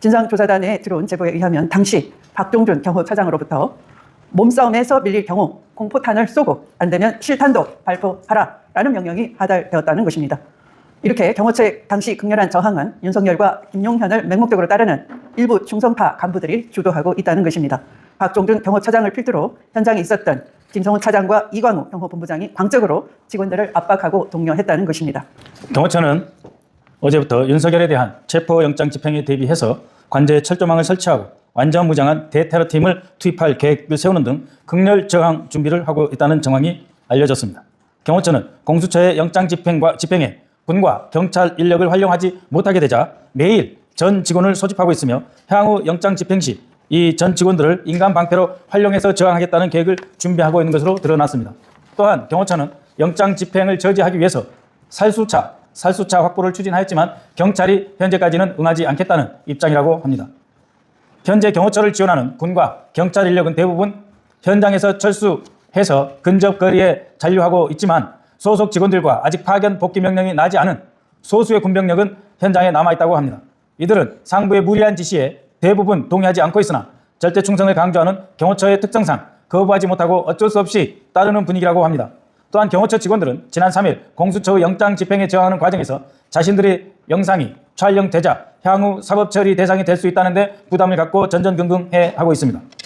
진상조사단에 들어온 제보에 의하면 당시 박종준 경호차장으로부터 몸싸움에서 밀릴 경우 공포탄을 쏘고 안 되면 실탄도 발포하라라는 명령이 하달되었다는 것입니다. 이렇게 경호처의 당시 극렬한 저항은 윤석열과 김용현을 맹목적으로 따르는 일부 충성파 간부들이 주도하고 있다는 것입니다. 박종준 경호차장을 필두로 현장에 있었던 김성훈 차장과 이광우 경호본부장이 광적으로 직원들을 압박하고 독려했다는 것입니다. 경호처는 어제부터 윤석열에 대한 체포영장 집행에 대비해서 관제에 철조망을 설치하고 완전 무장한 대테러팀을 투입할 계획을 세우는 등 극렬 저항 준비를 하고 있다는 정황이 알려졌습니다. 경호처는 공수처의 영장 집행과 집행에 군과 경찰 인력을 활용하지 못하게 되자 매일 전 직원을 소집하고 있으며 향후 영장 집행 시 이 전 직원들을 인간 방패로 활용해서 저항하겠다는 계획을 준비하고 있는 것으로 드러났습니다. 또한 경호처는 영장 집행을 저지하기 위해서 살수차, 살수차 확보를 추진하였지만 경찰이 현재까지는 응하지 않겠다는 입장이라고 합니다. 현재 경호처를 지원하는 군과 경찰 인력은 대부분 현장에서 철수해서 근접 거리에 잔류하고 있지만 소속 직원들과 아직 파견 복귀 명령이 나지 않은 소수의 군병력은 현장에 남아 있다고 합니다. 이들은 상부의 무리한 지시에 대부분 동의하지 않고 있으나 절대 충성을 강조하는 경호처의 특성상 거부하지 못하고 어쩔 수 없이 따르는 분위기라고 합니다. 또한 경호처 직원들은 지난 3일 공수처의 영장 집행에 저항하는 과정에서 자신들의 영상이 촬영되자 향후 사법 처리 대상이 될 수 있다는데 부담을 갖고 전전긍긍해 하고 있습니다.